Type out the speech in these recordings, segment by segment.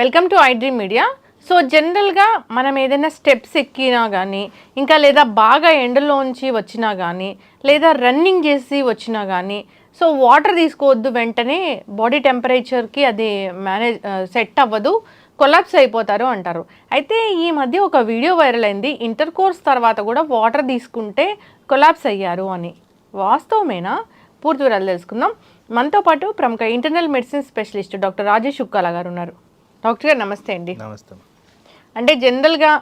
Welcome to iDream Media so జనరల్గా మనం ఏదైనా స్టెప్స్ ఎక్కినా కానీ ఇంకా లేదా బాగా ఎండలోంచి వచ్చినా కానీ లేదా రన్నింగ్ చేసి వచ్చినా కానీ సో వాటర్ తీసుకోవద్దు వెంటనే బాడీ టెంపరేచర్కి అది మేనేజ్ సెట్ అవ్వదు కొలాప్స్ అయిపోతారు అంటారు అయితే ఈ మధ్య ఒక వీడియో వైరల్ అయింది ఇంటర్ కోర్స్ తర్వాత కూడా వాటర్ తీసుకుంటే కొలాప్స్ అయ్యారు అని వాస్తవమేనా పూర్తి వివరాలు తెలుసుకుందాం మనతో పాటు ప్రముఖ internal medicine specialist doctor Rajesh Ukkala గారు ఉన్నారు డాక్టర్ గారు నమస్తే అండి నమస్తే అంటే జనరల్గా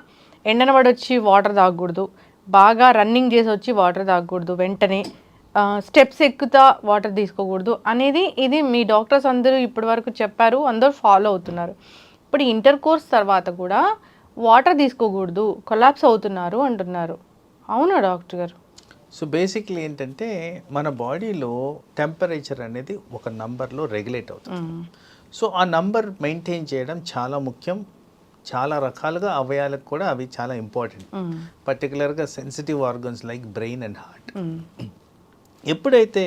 ఎండన వచ్చి వాటర్ తాగకూడదు బాగా రన్నింగ్ చేసి వచ్చి వాటర్ తాగకూడదు వెంటనే స్టెప్స్ ఎక్కుతా వాటర్ తీసుకోకూడదు అనేది ఇది మీ డాక్టర్స్ అందరూ ఇప్పటి వరకు చెప్పారు అందరూ ఫాలో అవుతున్నారు ఇప్పుడు ఇంటర్ కోర్స్ తర్వాత కూడా వాటర్ తీసుకోకూడదు కొలాప్స్ అవుతున్నారు అంటున్నారు అవునా డాక్టర్ గారు సో బేసిక్లీ ఏంటంటే మన బాడీలో టెంపరేచర్ అనేది ఒక నంబర్లో రెగ్యులేట్ అవుతుంది సో hmm. ఆ నంబర్ మెయింటైన్ చేయడం చాలా ముఖ్యం చాలా రకాలుగా అవయాలకు కూడా అవి చాలా ఇంపార్టెంట్ పర్టికులర్గా sensitive organs like brain and heart ఎప్పుడైతే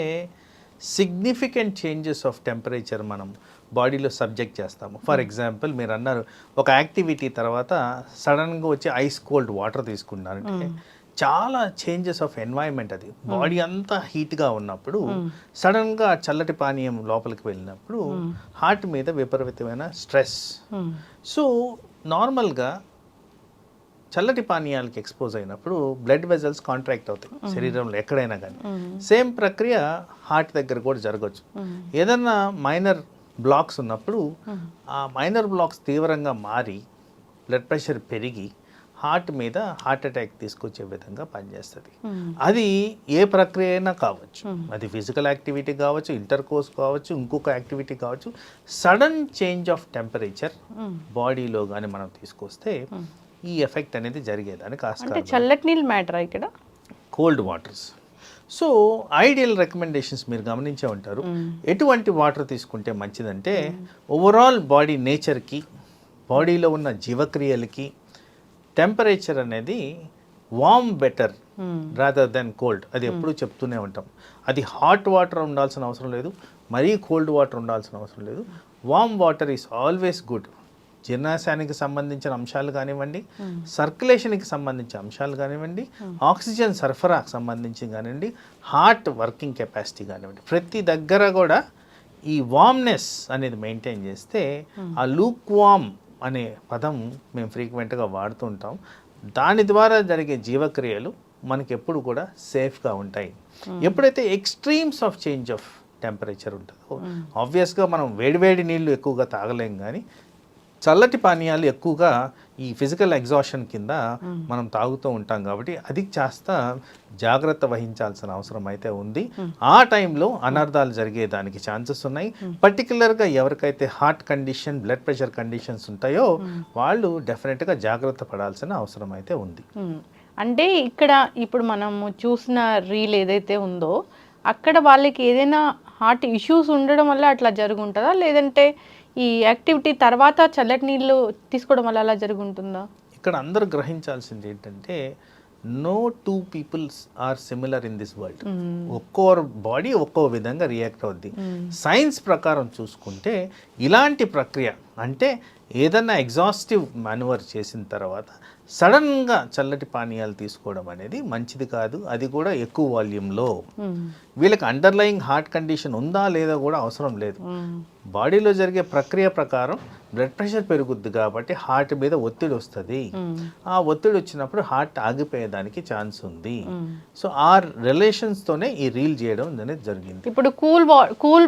సిగ్నిఫికెంట్ చేంజెస్ ఆఫ్ టెంపరేచర్ మనం బాడీలో సబ్జెక్ట్ చేస్తాము ఫర్ ఎగ్జాంపుల్ మీరు అన్నారు ఒక యాక్టివిటీ తర్వాత సడన్గా వచ్చి ఐస్ కోల్డ్ వాటర్ తీసుకున్నారంటే hmm. చాలా చేంజెస్ ఆఫ్ ఎన్వైరన్మెంట్ అది బాడీ hmm. అంతా హీట్గా ఉన్నప్పుడు సడన్గా hmm. చల్లటి పానీయం లోపలికి వెళ్ళినప్పుడు హార్ట్ hmm. మీద విపరీతమైన స్ట్రెస్ సో నార్మల్గా చల్లటి పానీయాలకి ఎక్స్పోజ్ అయినప్పుడు బ్లడ్ వెజల్స్ కాంట్రాక్ట్ అవుతాయి శరీరంలో ఎక్కడైనా కానీ సేమ్ ప్రక్రియ హార్ట్ దగ్గర కూడా జరగవచ్చు ఏదన్నా మైనర్ బ్లాక్స్ ఉన్నప్పుడు ఆ మైనర్ బ్లాక్స్ తీవ్రంగా మారి బ్లడ్ ప్రెషర్ పెరిగి హార్ట్ మీద హార్ట్ అటాక్ తీసుకొచ్చే విధంగా పనిచేస్తుంది hmm. అది ఏ ప్రక్రియ అయినా కావచ్చు hmm. అది ఫిజికల్ యాక్టివిటీ కావచ్చు ఇంటర్ కోర్స్ కావచ్చు ఇంకొక యాక్టివిటీ కావచ్చు sudden change of temperature hmm. బాడీలో కానీ మనం తీసుకొస్తే ఈ ఎఫెక్ట్ అనేది జరిగేదాన్ని కాస్త చల్లటి నీళ్ళు మ్యాటర్ ఇక్కడ cold waters so ideal recommendations మీరు గమనించే ఉంటారు ఎటువంటి వాటర్ తీసుకుంటే మంచిదంటే ఓవరాల్ బాడీ నేచర్కి బాడీలో ఉన్న జీవక్రియలకి టెంపరేచర్ అనేది warm better hmm. Rather than cold అది hmm. ఎప్పుడు చెప్తూనే ఉంటాం అది హాట్ వాటర్ ఉండాల్సిన అవసరం లేదు మరీ కోల్డ్ వాటర్ ఉండాల్సిన అవసరం లేదు warm water is always good జీర్ణాశయానికి సంబంధించిన అంశాలు కానివ్వండి hmm. సర్క్యులేషన్కి సంబంధించిన అంశాలు కానివ్వండి ఆక్సిజన్ సరఫరాకు సంబంధించి కానివ్వండి హార్ట్ వర్కింగ్ కెపాసిటీ కానివ్వండి ప్రతి దగ్గర కూడా ఈ వామ్నెస్ అనేది మెయింటైన్ చేస్తే ఆ లూక్ వామ్ అనే పదం మేము ఫ్రీక్వెంట్గా వాడుతుంటాం దాని ద్వారా జరిగే జీవక్రియలు మనకి ఎప్పుడు కూడా సేఫ్గా ఉంటాయి ఎప్పుడైతే extremes of change of temperature ఉంటుందో ఆబ్వియస్గా మనం వేడివేడి నీళ్ళు ఎక్కువగా తాగలేం కానీ చల్లటి పానీయాలు ఎక్కువగా ఈ ఫిజికల్ ఎగ్జాషన్ కింద మనం తాగుతూ ఉంటాం కాబట్టి అది కాస్త జాగ్రత్త వహించాల్సిన అవసరం అయితే ఉంది ఆ టైంలో అనర్థాలు జరిగేదానికి ఛాన్సెస్ ఉన్నాయి పర్టికులర్గా ఎవరికైతే heart condition blood pressure conditions ఉంటాయో వాళ్ళు డెఫినెట్గా జాగ్రత్త పడాల్సిన అవసరం అయితే ఉంది అంటే ఇక్కడ ఇప్పుడు మనము చూసిన రీల్ ఏదైతే ఉందో అక్కడ వాళ్ళకి ఏదైనా హార్ట్ ఇష్యూస్ ఉండడం వల్ల అట్లా జరుగుంటుందా లేదంటే ఈ యాక్టివిటీ తర్వాత చల్లటి నీళ్ళు తీసుకోవడం వల్ల అలా జరుగుంటుందా ఇక్కడ అందరూ గ్రహించాల్సింది ఏంటంటే no two peoples are similar in this world ఒక్కో బాడీ ఒక్కో విధంగా రియాక్ట్ అవుద్ది సైన్స్ ప్రకారం చూసుకుంటే ఇలాంటి ప్రక్రియ అంటే ఏదన్నా ఎగ్జాస్టివ్ మెనువర్ చేసిన తర్వాత సడన్గా చల్లటి పానీయాలు తీసుకోవడం అనేది మంచిది కాదు అది కూడా ఎక్కువ వాల్యూమ్లో వీళ్ళకి అండర్లయింగ్ హార్ట్ కండిషన్ ఉందా లేదా కూడా అవసరం లేదు బాడీలో జరిగే ప్రక్రియ ప్రకారం బ్లడ్ ప్రెషర్ పెరుగుద్ది కాబట్టి హార్ట్ మీద ఒత్తిడి వస్తుంది ఆ ఒత్తిడి వచ్చినప్పుడు హార్ట్ ఆగిపోయేదానికి ఛాన్స్ ఉంది సో ఆ రిలేషన్స్తోనే ఈ రీల్ చేయడం అనేది జరిగింది ఇప్పుడు కూల్ కూల్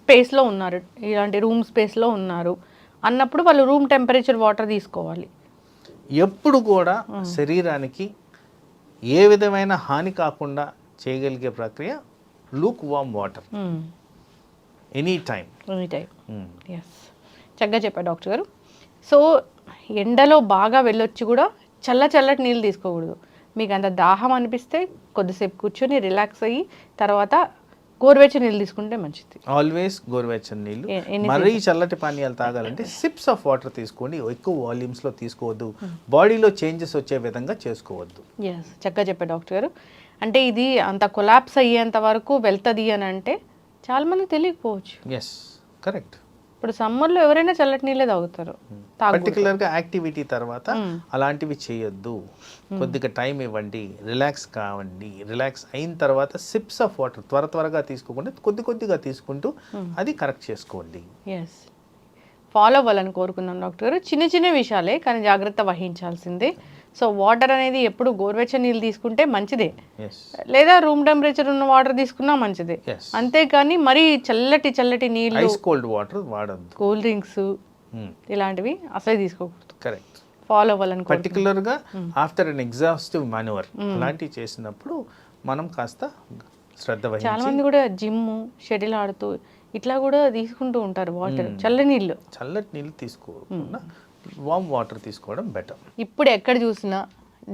స్పేస్లో ఉన్నారు ఇలాంటి రూమ్ స్పేస్లో ఉన్నారు అన్నప్పుడు వాళ్ళు రూమ్ టెంపరేచర్ వాటర్ తీసుకోవాలి ఎప్పుడు కూడా శరీరానికి ఏ విధమైన హాని కాకుండా చేయగలిగే ప్రక్రియ lukewarm water any time any time చక్కగా చెప్పారు డాక్టర్ గారు సో ఎండలో బాగా వెళ్ళొచ్చి కూడా చల్ల చల్లటి నీళ్ళు తీసుకోకూడదు మీకు అంత దాహం అనిపిస్తే కొద్దిసేపు కూర్చొని రిలాక్స్ అయ్యి తర్వాత గోరువెచ్చని నీళ్ళు తీసుకుంటే మంచిది ఆల్వేస్ గోరువెచ్చని నీళ్ళు మరీ చల్లటి పానీయాలు తాగాలంటే సిప్స్ ఆఫ్ వాటర్ తీసుకోండి ఎక్కువ వాల్యూమ్స్లో తీసుకోవద్దు బాడీలో చేంజెస్ వచ్చే విధంగా చేసుకోవద్దు ఎస్ చక్కగా చెప్పే డాక్టర్ గారు అంటే ఇది అంత కొలాప్స్ అయ్యేంత వరకు వెళ్తుంది అని అంటే చాలామంది తెలియకపోవచ్చు ఎస్ కరెక్ట్ ఇప్పుడు సమ్మర్లో ఎవరైనా చల్లటి నీళ్ళే తాగుతారు పర్టికులర్గా యాక్టివిటీ తర్వాత అలాంటివి చేయొద్దు కొద్దిగా టైం ఇవ్వండి రిలాక్స్ కావండి రిలాక్స్ అయిన తర్వాత సిప్స్ ఆఫ్ వాటర్ త్వర త్వరగా తీసుకోకుండా కొద్ది కొద్దిగా తీసుకుంటూ అది కరెక్ట్ చేసుకోండి ఎస్ ఫాలో అవ్వాలని కోరుకున్నాం డాక్టర్ గారు చిన్న చిన్న విషయాలే కానీ జాగ్రత్త వహించాల్సిందే సో వాటర్ అనేది ఎప్పుడు గోరువెచ్చ నీళ్ళు తీసుకుంటే మంచిదే లేదా రూమ్ టెంపరేచర్ ఉన్న వాటర్ తీసుకున్నా మంచిదే అంతేకాని మరీ చల్లటి చల్లటి నీళ్ళు కోల్డ్ వాటర్ వాడద్దు కూల్ డ్రింక్స్ hmm. ఇలాంటివి అసలు తీసుకోకూడదు కరెక్ట్ ఫాలో అవ్వాలని గా ఆఫ్టర్ అన్ ఎగ్జాస్టివ్ మాన్యువర్ అలాంటివి చేసినప్పుడు మనం కాస్త శ్రద్ధ చాలా మంది కూడా జిమ్ షటిల్ ఆడుతూ ఇట్లా కూడా తీసుకుంటూ ఉంటారు వాటర్ hmm. చల్లనీళ్ళు చల్లటి నీళ్ళు తీసుకోకుండా hmm. వామ్ వాటర్ తీసుకోవడం బెటర్ ఇప్పుడు ఎక్కడ చూసినా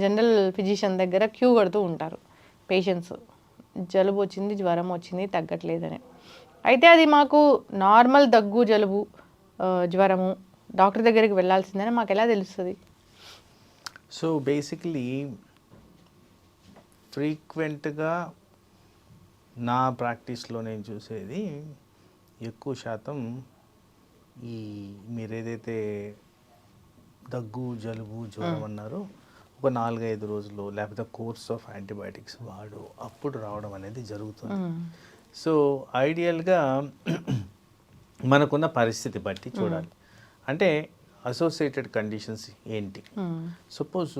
జనరల్ ఫిజిషియన్ దగ్గర క్యూ కడుతూ ఉంటారు పేషెంట్స్ జలుబు వచ్చింది జ్వరం వచ్చింది తగ్గట్లేదని అయితే అది మాకు నార్మల్ దగ్గు జలుబు జ్వరము డాక్టర్ దగ్గరికి వెళ్ళాల్సిందని మాకు ఎలా తెలుస్తుంది సో బేసిక్లీ ఫ్రీక్వెంట్గా నా ప్రాక్టీస్లో నేను చూసేది ఎక్కువ శాతం ఈ మీరు ఏదైతే దగ్గు జలుబు జ్వరం అన్నారు ఒక నాలుగైదు రోజులు లేకపోతే కోర్స్ ఆఫ్ యాంటీబయాటిక్స్ వాడు అప్పుడు రావడం అనేది జరుగుతుంది సో ఐడియల్గా మనకున్న పరిస్థితి బట్టి చూడాలి అంటే అసోసియేటెడ్ కండిషన్స్ ఏంటి సపోజ్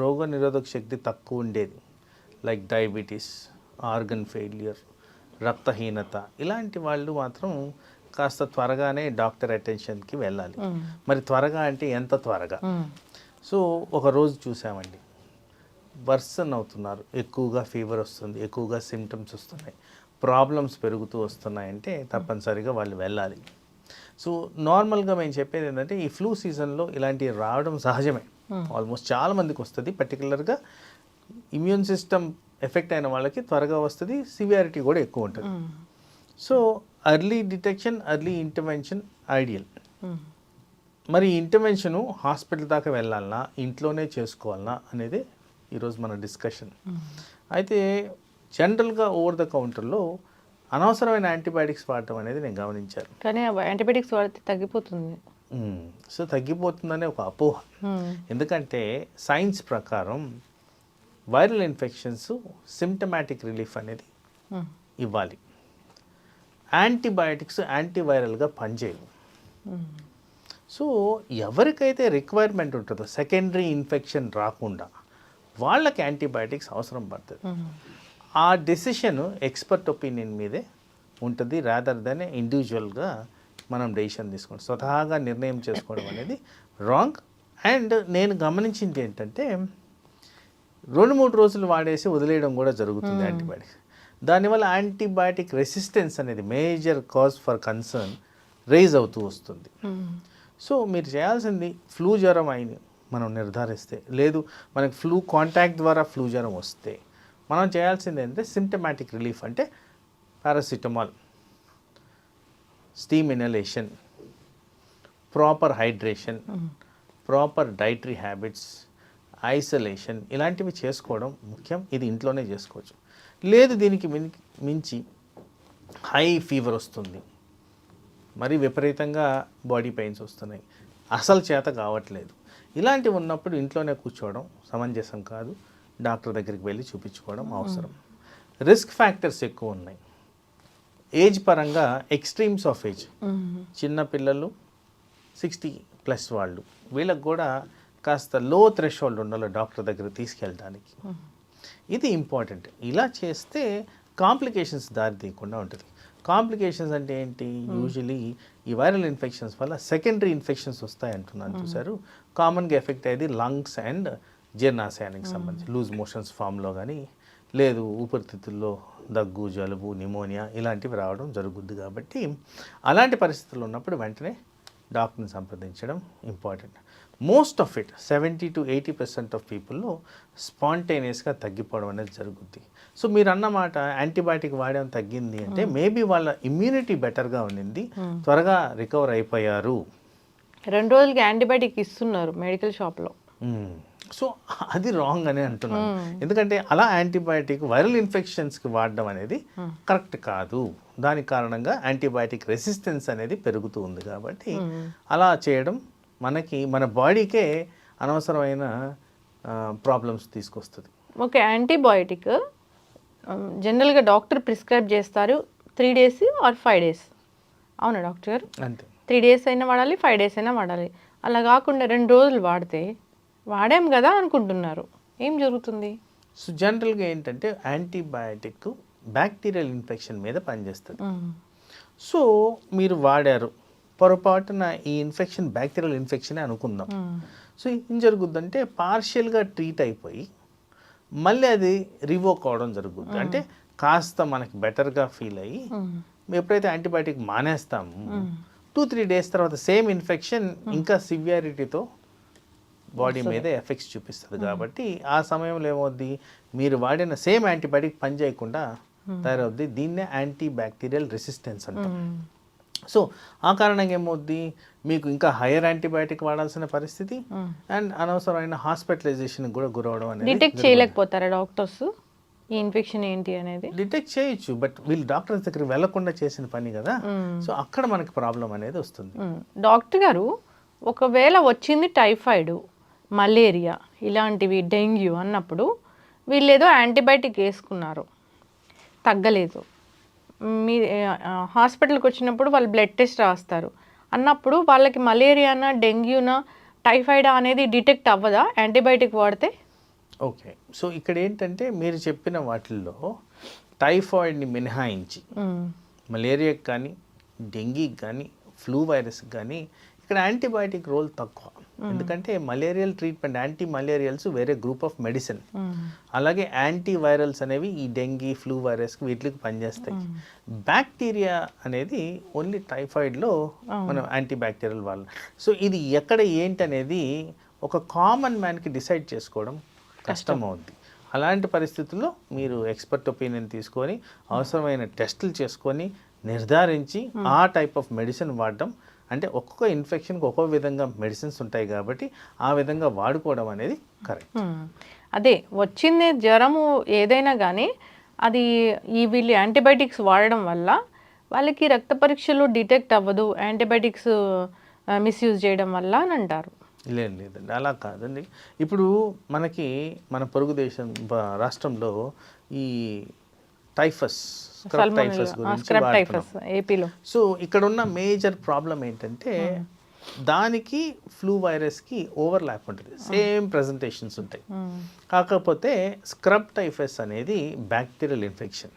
రోగ నిరోధక శక్తి తక్కువ ఉండేది లైక్ డయాబెటీస్ ఆర్గన్ ఫెయిల్యూర్ రక్తహీనత ఇలాంటి వాళ్ళు మాత్రం కాస్త త్వరగానే డాక్టర్ అటెన్షన్కి వెళ్ళాలి మరి త్వరగా అంటే ఎంత త్వరగా సో ఒక రోజు చూసామండి వర్సన్ అవుతున్నారు ఎక్కువగా ఫీవర్ వస్తుంది ఎక్కువగా సిమ్టమ్స్ వస్తున్నాయి ప్రాబ్లమ్స్ పెరుగుతూ వస్తున్నాయంటే తప్పనిసరిగా వాళ్ళు వెళ్ళాలి సో నార్మల్గా మేము చెప్పేది ఏంటంటే ఈ ఫ్లూ సీజన్లో ఇలాంటివి రావడం సహజమే ఆల్మోస్ట్ చాలా మందికి వస్తుంది పర్టికులర్గా ఇమ్యూన్ సిస్టమ్ ఎఫెక్ట్ అయిన వాళ్ళకి త్వరగా వస్తుంది సివియారిటీ కూడా ఎక్కువ ఉంటుంది so early detection early intervention ideal మరి ఇంటర్వెన్షను హాస్పిటల్ దాకా వెళ్ళాలన్నా ఇంట్లోనే చేసుకోవాలన్నా అనేది ఈరోజు మన డిస్కషన్ hmm. అయితే జనరల్గా ఓవర్ ద కౌంటర్లో అనవసరమైన యాంటీబయాటిక్స్ వాడటం అనేది నేను గమనించాను కానీ యాంటీబయాటిక్స్ వాడితే తగ్గిపోతుంది hmm. సో తగ్గిపోతుందనే ఒక అపోహ hmm. ఎందుకంటే సైన్స్ ప్రకారం వైరల్ ఇన్ఫెక్షన్స్ సిమ్టమాటిక్ రిలీఫ్ అనేది ఇవ్వాలి యాంటీబయాటిక్స్ యాంటీవైరల్గా పనిచేయవు సో ఎవరికైతే రిక్వైర్మెంట్ ఉంటుందో సెకండరీ ఇన్ఫెక్షన్ రాకుండా వాళ్ళకి యాంటీబయాటిక్స్ అవసరం పడుతుంది ఆ డెసిషన్ ఎక్స్పర్ట్ ఒపీనియన్ మీదే ఉంటుంది రాదర్ దెన్ ఇండివిజువల్గా మనం డెసిషన్ తీసుకోండి స్వతహాగా నిర్ణయం చేసుకోవడం అనేది రాంగ్ అండ్ నేను గమనించింది ఏంటంటే రెండు మూడు రోజులు వాడేసి వదిలేయడం కూడా జరుగుతుంది యాంటీబయాటిక్స్ దానివల్ల యాంటీబయాటిక్ రెసిస్టెన్స్ అనేది major cause for concern raise అవుతూ వస్తుంది hmm. సో మీరు చేయాల్సింది ఫ్లూ జ్వరం అయింది మనం నిర్ధారిస్తే లేదు మనకి ఫ్లూ కాంటాక్ట్ ద్వారా ఫ్లూ జ్వరం వస్తే మనం చేయాల్సింది ఏంటంటే సిమ్టమాటిక్ రిలీఫ్ అంటే paracetamol steam inhalation proper hydration hmm. Proper dietary habits isolation ఇలాంటివి చేసుకోవడం ముఖ్యం ఇది ఇంట్లోనే చేసుకోవచ్చు లేదు దీనికి మించి హై ఫీవర్ వస్తుంది మరి విపరీతంగా బాడీ పెయిన్స్ వస్తున్నాయి అసలు చేత కావట్లేదు ఇలాంటివి ఉన్నప్పుడు ఇంట్లోనే కూర్చోవడం సమంజసం కాదు డాక్టర్ దగ్గరికి వెళ్ళి చూపించుకోవడం అవసరం రిస్క్ ఫ్యాక్టర్స్ ఎక్కువ ఉన్నాయి ఏజ్ పరంగా ఎక్స్ట్రీమ్స్ ఆఫ్ ఏజ్ చిన్న పిల్లలు సిక్స్టీ ప్లస్ వాళ్ళు వీళ్ళకు కూడా కాస్త లో థ్రెష్ హోల్డ్ ఉండాలి డాక్టర్ దగ్గర తీసుకెళ్ళడానికి ఇది ఇంపార్టెంట్ ఇలా చేస్తే కాంప్లికేషన్స్ దారి తీయకుండా ఉంటుంది కాంప్లికేషన్స్ అంటే ఏంటి యూజువలీ ఈ వైరల్ ఇన్ఫెక్షన్స్ వల్ల సెకండరీ ఇన్ఫెక్షన్స్ వస్తాయి అంటున్నాను చూసారు కామన్గా ఎఫెక్ట్ అయ్యేది లంగ్స్ అండ్ జీర్ణాశయానికి సంబంధించి లూజ్ మోషన్స్ ఫామ్లో కానీ లేదు ఊపిరితిత్తుల్లో దగ్గు జలుబు నిమోనియా ఇలాంటివి రావడం జరుగుద్ది కాబట్టి అలాంటి పరిస్థితులు ఉన్నప్పుడు వెంటనే డాక్టర్ని సంప్రదించడం important most of it seventy to eighty percent of పీపుల్లో స్పాంటేనియస్గా తగ్గిపోవడం అనేది జరుగుద్ది సో మీరు అన్నమాట యాంటీబయాటిక్ వాడడం తగ్గింది అంటే మేబీ hmm. వాళ్ళ ఇమ్యూనిటీ బెటర్గా ఉండింది hmm. త్వరగా రికవర్ అయిపోయారు రెండు రోజులకి యాంటీబయాటిక్ ఇస్తున్నారు మెడికల్ షాప్లో సో అది రాంగ్ అని అంటున్నాను hmm. ఎందుకంటే అలా యాంటీబయాటిక్ వైరల్ ఇన్ఫెక్షన్స్కి వాడడం అనేది కరెక్ట్ కాదు దాని కారణంగా యాంటీబయాటిక్ రెసిస్టెన్స్ అనేది పెరుగుతూ ఉంది కాబట్టి అలా చేయడం మనకి మన బాడీకే అనవసరమైన ప్రాబ్లమ్స్ తీసుకొస్తుంది ఓకే యాంటీబయాటిక్ జనరల్గా డాక్టర్ ప్రిస్క్రైబ్ చేస్తారు three days or five days అవునా డాక్టర్ అంతే త్రీ డేస్ అయినా వాడాలి ఫైవ్ డేస్ అయినా వాడాలి అలా కాకుండా రెండు రోజులు వాడితే వాడాం కదా అనుకుంటున్నారు ఏం జరుగుతుంది సో జనరల్గా ఏంటంటే యాంటీబయాటిక్ బ్యాక్టీరియల్ ఇన్ఫెక్షన్ మీద పనిచేస్తుంది సో మీరు వాడారు పొరపాటున ఈ ఇన్ఫెక్షన్ బ్యాక్టీరియల్ ఇన్ఫెక్షన్ అనుకుందాం సో ఏం జరుగుద్దంటే పార్షియల్గా ట్రీట్ అయిపోయి మళ్ళీ అది రివోక్ అవడం జరుగుద్ది అంటే కాస్త మనకి బెటర్గా ఫీల్ అయ్యి ఎప్పుడైతే యాంటీబయాటిక్ మానేస్తాము టూ త్రీ డేస్ తర్వాత సేమ్ ఇన్ఫెక్షన్ ఇంకా సివియారిటీతో బాడీ మీద ఎఫెక్ట్స్ చూపిస్తుంది కాబట్టి ఆ సమయంలో ఏమవుద్ది మీరు వాడిన సేమ్ యాంటీబయాటిక్ చేయకుండా తయారవుద్ది దీన్నే యాంటీ బ్యాక్టీరియల్ రెసిస్టెన్స్ అంటారు సో ఆ కారణంగా ఏమవుద్ది మీకు ఇంకా హైయర్ యాంటీబయాటిక్ వాడాల్సిన పరిస్థితి అండ్ hmm. అనవసరమైన హాస్పిటలైజేషన్ కూడా గురవడం అనేది డిటెక్ట్ చేయలేకపోతారా డాక్టర్స్ ఈ ఇన్ఫెక్షన్ ఏంటి అనేది డిటెక్ట్ చేయొచ్చు బట్ వీళ్ళు డాక్టర్స్ దగ్గర వెళ్లకుండా చేసిన పని కదా సో hmm. అక్కడ మనకి ప్రాబ్లం అనేది వస్తుంది డాక్టర్ hmm. గారు ఒకవేళ వచ్చింది టైఫాయిడ్ మలేరియా ఇలాంటివి డెంగ్యూ అన్నప్పుడు వీళ్ళు ఏదో యాంటీబయాటిక్ వేసుకున్నారు తగ్గలేదు మీ హాస్పిటల్కి వచ్చినప్పుడు వాళ్ళు బ్లడ్ టెస్ట్ రాస్తారు అన్నప్పుడు వాళ్ళకి మలేరియానా డెంగ్యూనా టైఫాయిడా అనేది డిటెక్ట్ అవ్వదా యాంటీబయాటిక్ వాడితే ఓకే సో ఇక్కడ ఏంటంటే మీరు చెప్పిన వాటిల్లో టైఫాయిడ్ని మినహాయించి మలేరియాకి కానీ డెంగీకి కానీ ఫ్లూ వైరస్కి కానీ ఇక్కడ యాంటీబయాటిక్ రోల్ తక్కువ ఎందుకంటే మలేరియల్ ట్రీట్మెంట్ యాంటీ మలేరియల్స్ వేరే గ్రూప్ ఆఫ్ మెడిసిన్ అలాగే యాంటీ వైరల్స్ అనేవి ఈ డెంగీ ఫ్లూ వైరస్ వీటికి పనిచేస్తాయి బ్యాక్టీరియా అనేది ఓన్లీ టైఫాయిడ్లో మనం యాంటీ బ్యాక్టీరియల్ వాళ్ళు సో ఇది ఎక్కడ ఏంటి అనేది ఒక కామన్ మ్యాన్కి డిసైడ్ చేసుకోవడం కష్టం అవుద్ది అలాంటి పరిస్థితుల్లో మీరు ఎక్స్పర్ట్ ఒపీనియన్ తీసుకొని అవసరమైన టెస్టులు చేసుకొని నిర్ధారించి ఆ టైప్ ఆఫ్ మెడిసిన్ వాడడం అంటే ఒక్కొక్క ఇన్ఫెక్షన్కి ఒక్కొక్క విధంగా మెడిసిన్స్ ఉంటాయి కాబట్టి ఆ విధంగా వాడుకోవడం అనేది కరెక్ట్ అదే వచ్చింది జ్వరము ఏదైనా కానీ అది ఈ వీళ్ళు యాంటీబయాటిక్స్ వాడడం వల్ల వాళ్ళకి రక్త పరీక్షలు డిటెక్ట్ అవ్వదు యాంటీబయాటిక్స్ మిస్యూజ్ చేయడం వల్ల అని అంటారు లేదు లేదండి అలా కాదండి ఇప్పుడు మనకి మన పొరుగు దేశం రాష్ట్రంలో ఈ టైఫస్ స్క్రబ్ టైఫస్ గురించి సో ఇక్కడ ఉన్న మేజర్ ప్రాబ్లం ఏంటంటే దానికి ఫ్లూ వైరస్కి ల్యాప్ ఉంటుంది సేమ్ ప్రజెంటేషన్స్ ఉంటాయి కాకపోతే స్క్రబ్ టైఫస్ అనేది బ్యాక్టీరియల్ ఇన్ఫెక్షన్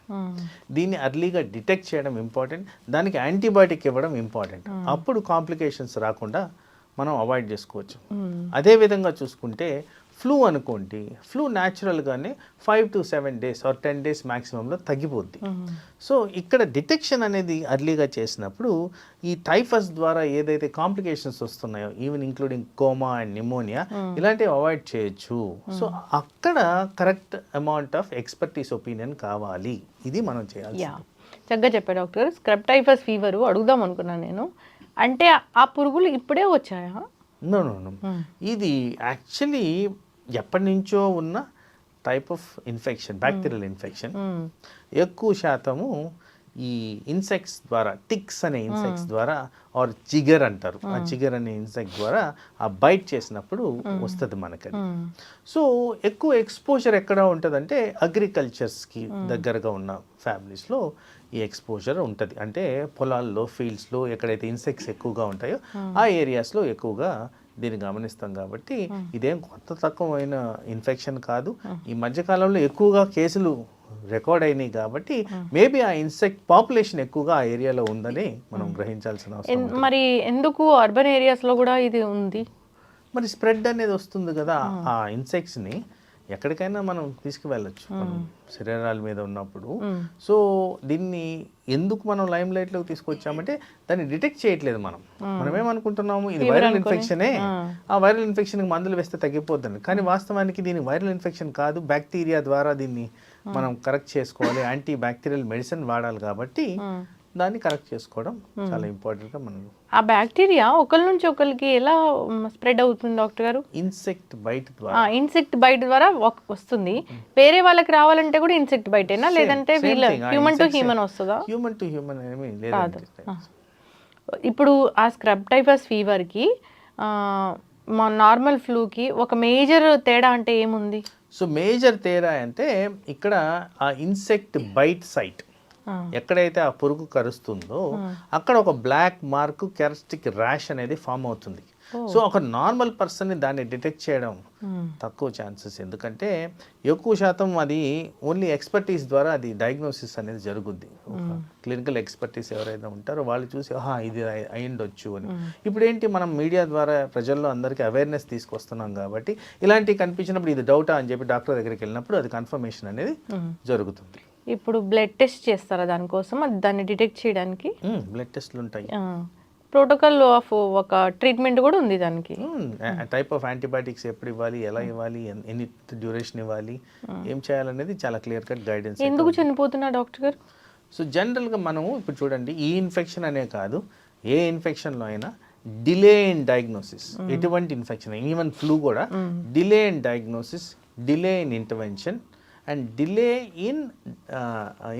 దీన్ని అర్లీగా డిటెక్ట్ చేయడం ఇంపార్టెంట్ దానికి యాంటీబయాటిక్ ఇవ్వడం ఇంపార్టెంట్ అప్పుడు కాంప్లికేషన్స్ రాకుండా మనం అవాయిడ్ చేసుకోవచ్చు అదేవిధంగా చూసుకుంటే ఫ్లూ అనుకోండి flu న్యాచురల్గానే five to seven days or ten days మ్యాక్సిమంలో తగ్గిపోద్ది సో ఇక్కడ డిటెక్షన్ అనేది అర్లీగా చేసినప్పుడు ఈ టైఫస్ ద్వారా ఏదైతే కాంప్లికేషన్స్ వస్తున్నాయో even including coma and pneumonia ఇలాంటివి అవాయిడ్ చేయొచ్చు సో అక్కడ correct amount of expertise opinion కావాలి ఇది మనం చేయాలి చక్కగా చెప్పారు డాక్టర్ స్క్రబ్ టైఫస్ ఫీవర్ అడుగుదాం అనుకున్నాను నేను అంటే ఆ పురుగులు ఇప్పుడే వచ్చాయా ఇది యాక్చువల్లీ ఎప్పటి నుంచో ఉన్న type of infection bacterial infection ఎక్కువ శాతము ఈ ఇన్సెక్ట్స్ ద్వారా టిక్స్ అనే ఇన్సెక్ట్స్ hmm. ద్వారా ఆర్ జిగర్ అంటారు ఆ hmm. జిగర్ అనే ఇన్సెక్ట్ ద్వారా ఆ బైట్ చేసినప్పుడు hmm. వస్తుంది మనకది సో ఎక్కువ ఎక్స్పోజర్ ఎక్కడ ఉంటుందంటే అగ్రికల్చర్స్కి దగ్గరగా ఉన్న ఫ్యామిలీస్లో ఈ ఎక్స్పోజర్ ఉంటుంది అంటే పొలాల్లో ఫీల్డ్స్లో ఎక్కడైతే ఇన్సెక్ట్స్ ఎక్కువగా ఉంటాయో ఆ ఏరియాస్లో ఎక్కువగా దీన్ని గమనిస్తాం కాబట్టి ఇదేం కొత్త తక్కువైన ఇన్ఫెక్షన్ కాదు ఈ మధ్యకాలంలో ఎక్కువగా కేసులు రికార్డ్ అయినాయి కాబట్టి మేబీ ఆ ఇన్సెక్ట్ పాపులేషన్ ఎక్కువగా ఆ ఏరియాలో ఉందని మనం గ్రహించాల్సిన అవసరం మరి ఎందుకు అర్బన్ ఏరియాస్లో కూడా ఇది ఉంది మరి స్ప్రెడ్ అనేది వస్తుంది కదా ఆ ఇన్సెక్ట్స్ని ఎక్కడికైనా మనం తీసుకువెళ్ళచ్చు మనం శరీరాల మీద ఉన్నప్పుడు సో దీన్ని ఎందుకు మనం లైమ్ లైట్ లో తీసుకొచ్చామంటే దాన్ని డిటెక్ట్ చేయట్లేదు మనం మనం ఏమనుకుంటున్నాము ఇది వైరల్ ఇన్ఫెక్షనే ఆ వైరల్ ఇన్ఫెక్షన్ మందులు వేస్తే తగ్గిపోతుంది కానీ వాస్తవానికి దీని వైరల్ ఇన్ఫెక్షన్ కాదు బ్యాక్టీరియా ద్వారా దీన్ని మనం కరెక్ట్ చేసుకోవాలి యాంటీ బ్యాక్టీరియల్ మెడిసిన్ వాడాలి కాబట్టి దాన్ని కరెక్ట్ చేసుకోవడం hmm. చాలా గా మనం ఆ బ్యాక్టీరియా ఒకరి నుంచి ఒకరికి ఎలా స్ప్రెడ్ అవుతుంది డాక్టర్ గారు ఇన్సెక్ట్ బైట్ ద్వారా ఇన్సెక్ట్ బైట్ ద్వారా వస్తుంది వేరే వాళ్ళకి రావాలంటే కూడా ఇన్సెక్ట్ బైటేనా లేదంటే వీళ్ళ హ్యూమన్ టు హ్యూమన్ వస్తుందా హ్యూమన్ టు హ్యూమన్ ఏమీ లేదు ఇప్పుడు ఆ స్క్రబ్ టైఫస్ ఫీవర్కి మా నార్మల్ ఫ్లూకి ఒక మేజర్ తేడా అంటే ఏముంది సో మేజర్ తేడా అంటే ఇక్కడ ఆ ఇన్సెక్ట్ బైట్ సైట్ ఎక్కడైతే ఆ పురుగు కరుస్తుందో అక్కడ ఒక బ్లాక్ మార్క్ కెరస్టిక్ ర్యాష్ అనేది ఫామ్ అవుతుంది సో ఒక నార్మల్ పర్సన్ని దాన్ని డిటెక్ట్ చేయడం తక్కువ ఛాన్సెస్ ఎందుకంటే ఎక్కువ శాతం అది ఓన్లీ ఎక్స్పర్టీస్ ద్వారా అది డయాగ్నోసిస్ అనేది జరుగుద్ది క్లినికల్ ఎక్స్పర్టీస్ ఎవరైనా ఉంటారో వాళ్ళు చూసి ఆహా ఇది అయ్యిండొచ్చు అని ఇప్పుడు ఏంటి మనం మీడియా ద్వారా ప్రజల్లో అందరికీ అవేర్నెస్ తీసుకొస్తున్నాం కాబట్టి ఇలాంటివి కనిపించినప్పుడు ఇది డౌటా అని చెప్పి డాక్టర్ దగ్గరికి వెళ్ళినప్పుడు అది కన్ఫర్మేషన్ అనేది జరుగుతుంది ఇప్పుడు బ్లడ్ టెస్ట్ చేస్తారా దానికోసం దాన్ని డిటెక్ట్ చేయడానికి బ్లడ్ టెస్ట్లు ఉంటాయి ప్రోటోకాల్ ఆఫ్ ఒక ట్రీట్మెంట్ కూడా ఉంది దానికి టైప్ ఆఫ్ యాంటీబయాటిక్స్ ఎప్పుడు ఇవ్వాలి ఎలా ఇవ్వాలి ఎన్ని డ్యూరేషన్ ఇవ్వాలి ఏం చేయాలనేది చాలా క్లియర్ కట్ గైడెన్స్ ఎందుకు చనిపోతున్నా డాక్టర్ గారు సో జనరల్గా మనము ఇప్పుడు చూడండి ఈ ఇన్ఫెక్షన్ అనే కాదు ఏ ఇన్ఫెక్షన్లో అయినా డిలే ఇన్ డయాగ్నోసిస్ ఎటువంటి ఇన్ఫెక్షన్ ఈవెన్ ఫ్లూ కూడా delay in diagnosis delay in intervention and delay in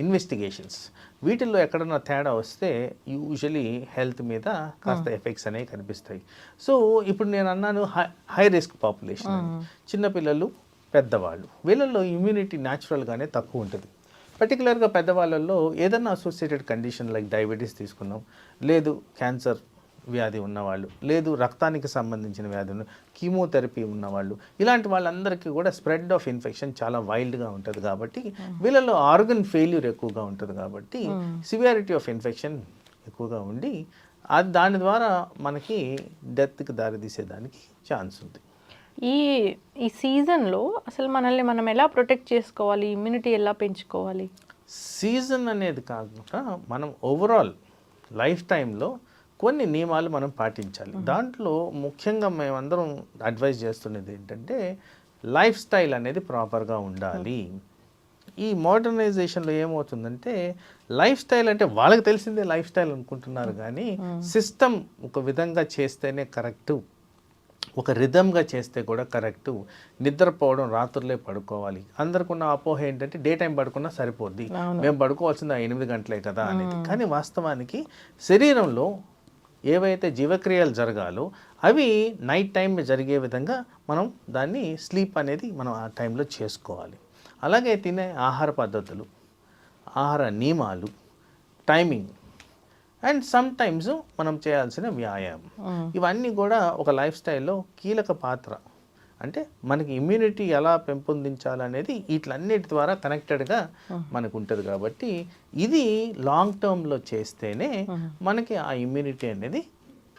investigations వీటిల్లో ఎక్కడన్నా తేడా వస్తే యూజువలీ హెల్త్ మీద కాస్త ఎఫెక్ట్స్ అనేవి కనిపిస్తాయి సో ఇప్పుడు నేను అన్నాను హై హై రిస్క్ పాపులేషన్ చిన్నపిల్లలు పెద్దవాళ్ళు వీళ్ళల్లో ఇమ్యూనిటీ న్యాచురల్గానే తక్కువ ఉంటుంది పర్టికులర్గా పెద్దవాళ్ళల్లో ఏదన్నా అసోసియేటెడ్ కండిషన్ లైక్ డయాబెటీస్ తీసుకున్నాం లేదు క్యాన్సర్ వ్యాధి ఉన్నవాళ్ళు లేదు రక్తానికి సంబంధించిన వ్యాధి ఉన్న కీమోథెరపీ ఉన్నవాళ్ళు ఇలాంటి వాళ్ళందరికీ కూడా స్ప్రెడ్ ఆఫ్ ఇన్ఫెక్షన్ చాలా వైల్డ్గా ఉంటుంది కాబట్టి వీళ్ళలో ఆర్గన్ ఫెయిల్యూర్ ఎక్కువగా ఉంటుంది కాబట్టి సివియారిటీ ఆఫ్ ఇన్ఫెక్షన్ ఎక్కువగా ఉండి అది దాని ద్వారా మనకి డెత్కి దారితీసేదానికి ఛాన్స్ ఉంది ఈ ఈ సీజన్లో అసలు మనల్ని మనం ఎలా ప్రొటెక్ట్ చేసుకోవాలి ఇమ్యూనిటీ ఎలా పెంచుకోవాలి సీజన్ అనేది కాకుండా మనం ఓవరాల్ లైఫ్ టైంలో కొన్ని నియమాలు మనం పాటించాలి దాంట్లో ముఖ్యంగా మేమందరం అడ్వైజ్ చేస్తున్నది ఏంటంటే లైఫ్ స్టైల్ అనేది ప్రాపర్గా ఉండాలి ఈ మోడర్నైజేషన్లో ఏమవుతుందంటే లైఫ్ స్టైల్ అంటే వాళ్ళకి తెలిసిందే లైఫ్ స్టైల్ అనుకుంటున్నారు కానీ సిస్టమ్ ఒక విధంగా చేస్తేనే కరెక్టు ఒక రిధమ్గా చేస్తే కూడా కరెక్టు నిద్రపోవడం రాత్రులే పడుకోవాలి అందరికున్న అపోహ ఏంటంటే డే టైం పడుకున్నా సరిపోద్ది మేము పడుకోవాల్సింది ఎనిమిది గంటలే కదా అనేది కానీ వాస్తవానికి శరీరంలో ఏవైతే జీవక్రియలు జరగాలో అవి నైట్ టైం జరిగే విధంగా మనం దాన్ని స్లీప్ అనేది మనం ఆ టైంలో చేసుకోవాలి అలాగే తినే ఆహార పద్ధతులు ఆహార నియమాలు టైమింగ్ అండ్ సమ్ టైమ్స్ మనం చేయాల్సిన వ్యాయామం ఇవన్నీ కూడా ఒక లైఫ్ స్టైల్లో కీలక పాత్ర అంటే మనకి ఇమ్యూనిటీ ఎలా పెంపొందించాలనేది వీటిలన్నిటి ద్వారా కనెక్టెడ్గా మనకు ఉంటుంది కాబట్టి ఇది లాంగ్ టర్మ్లో చేస్తేనే మనకి ఆ ఇమ్యూనిటీ అనేది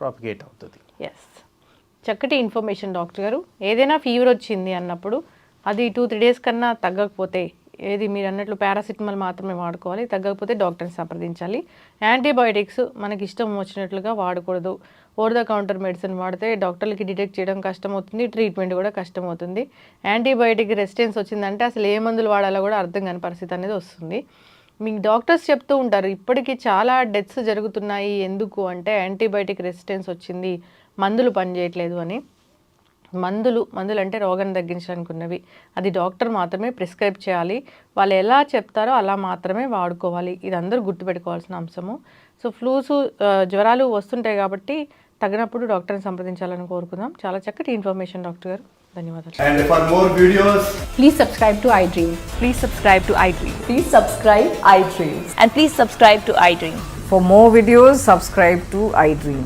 ప్రాపిగేట్ అవుతుంది ఎస్ చక్కటి ఇన్ఫర్మేషన్ డాక్టర్ గారు ఏదైనా ఫీవర్ వచ్చింది అన్నప్పుడు అది టూ త్రీ డేస్ కన్నా తగ్గకపోతే ఏది మీరు అన్నట్లు పారాసిటమాల్ మాత్రమే వాడుకోవాలి తగ్గకపోతే డాక్టర్ని సంప్రదించాలి యాంటీబయాటిక్స్ మనకి ఇష్టం వచ్చినట్లుగా వాడకూడదు ఓవర్ ద కౌంటర్ మెడిసిన్ వాడితే డాక్టర్లకి డిటెక్ట్ చేయడం కష్టమవుతుంది ట్రీట్మెంట్ కూడా కష్టమవుతుంది యాంటీబయాటిక్ రెసిస్టెన్స్ వచ్చిందంటే అసలు ఏ మందులు వాడాలో కూడా అర్థం కాని పరిస్థితి అనేది వస్తుంది మీకు డాక్టర్స్ చెప్తూ ఉంటారు ఇప్పటికీ చాలా డెత్స్ జరుగుతున్నాయి ఎందుకు అంటే యాంటీబయాటిక్ రెసిస్టెన్స్ వచ్చింది మందులు పనిచేయట్లేదు అని మందులు మందులు అంటే రోగం తగ్గించాలనుకున్నవి అది డాక్టర్ మాత్రమే ప్రిస్క్రైబ్ చేయాలి వాళ్ళు ఎలా చెప్తారో అలా మాత్రమే వాడుకోవాలి ఇది అందరూ గుర్తుపెట్టుకోవాల్సిన అంశము సో ఫ్లూస్ జ్వరాలు వస్తుంటాయి కాబట్టి తగినప్పుడు డాక్టర్ని సంప్రదించాలని కోరుకుందాం చాలా చక్కటి ఇన్ఫర్మేషన్ డాక్టర్ గారు ధన్యవాదాలు please subscribe to iDream please subscribe iDream please subscribe iDream and please subscribe to iDream for more videos subscribe to iDream